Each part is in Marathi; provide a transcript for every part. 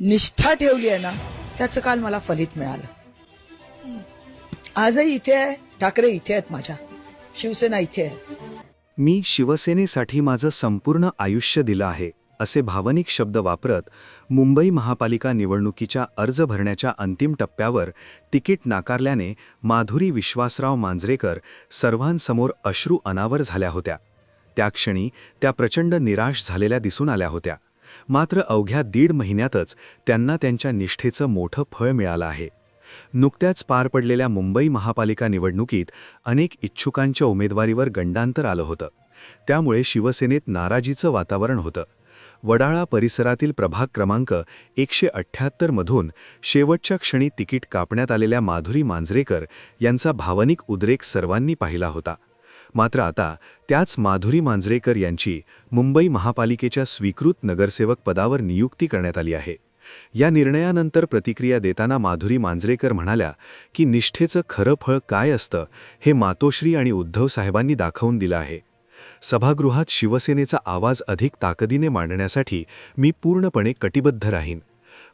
निष्ठा ठेवली आहे ना त्याचं काल मला फलित मिळालं. आजही इथे आहे ठाकरे इथे आहेत माझ्या. शिवसेना इथे आहे. मी शिवसेनेसाठी माझं संपूर्ण आयुष्य दिलं आहे असे भावनिक शब्द वापरत मुंबई महापालिका निवडणुकीच्या अर्ज भरण्याच्या अंतिम टप्प्यावर तिकीट नाकारल्याने माधुरी विश्वासराव मांजरेकर सर्वांसमोर अश्रू अनावर झाल्या होत्या. त्या क्षणी त्या प्रचंड निराश झालेल्या दिसून आल्या होत्या. मात्र अवघ्या दीड महिन्यातच त्यांना त्यांच्या निष्ठेचं मोठं फळ मिळालं आहे. नुकत्याच पार पडलेल्या मुंबई महापालिका निवडणुकीत अनेक इच्छुकांच्या उमेदवारीवर गंडांतर आलं होतं. त्यामुळे शिवसेनेत नाराजीचं वातावरण होतं. वडाळा परिसरातील प्रभाग क्रमांक एकशे अठ्ठ्याहत्तरमधून शेवटच्या क्षणी तिकीट कापण्यात आलेल्या माधुरी मांजरेकर यांचा भावनिक उद्रेक सर्वांनी पाहिला होता. मात्र आता त्याच माधुरी मांजरेकर यांची मुंबई महापालिकेच्या स्वीकृत नगरसेवक पदावर नियुक्ती करण्यात आली आहे. या निर्णयानंतर प्रतिक्रिया देताना माधुरी मांजरेकर म्हणाल्या की निष्ठेचं खरं फळ काय असतं हे मातोश्री आणि उद्धव साहेबांनी दाखवून दिलं आहे. सभागृहात शिवसेनेचा आवाज अधिक ताकदीने मांडण्यासाठी मी पूर्णपणे कटिबद्ध राहीन.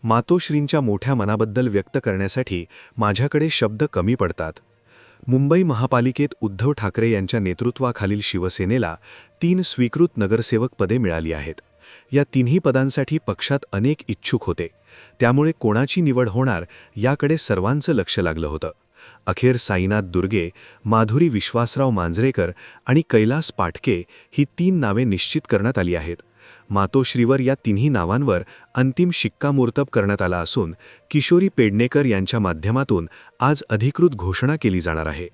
मातोश्रींच्या मोठ्या मनाबद्दल व्यक्त करण्यासाठी माझ्याकडे शब्द कमी पडतात. मुंबई महापालिकेत उद्धव ठाकरे यांच्या नेतृत्वाखालील शिवसेनेला तीन स्वीकृत नगरसेवक पदे मिळाली आहेत. या तिन्ही पदांसाठी पक्षात अनेक इच्छुक होते. त्यामुळे कोणाची निवड होणार याकडे सर्वांचं लक्ष लागलं होतं. अखेर साईनाथ दुर्गे माधुरी विश्वासराव मांजरेकर आणि कैलास पाटके ही तीन नावे निश्चित करण्यात आली आहेत. मातोश्रीवर या तिन्ही नावांवर अंतिम शिक्कामोर्तब करण्यात आला असून किशोरी पेडणेकर यांच्या माध्यमातून आज अधिकृत घोषणा केली जाणार आहे.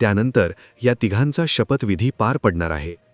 त्यानंतर या तिघांचा शपथविधी पार पडणार आहे.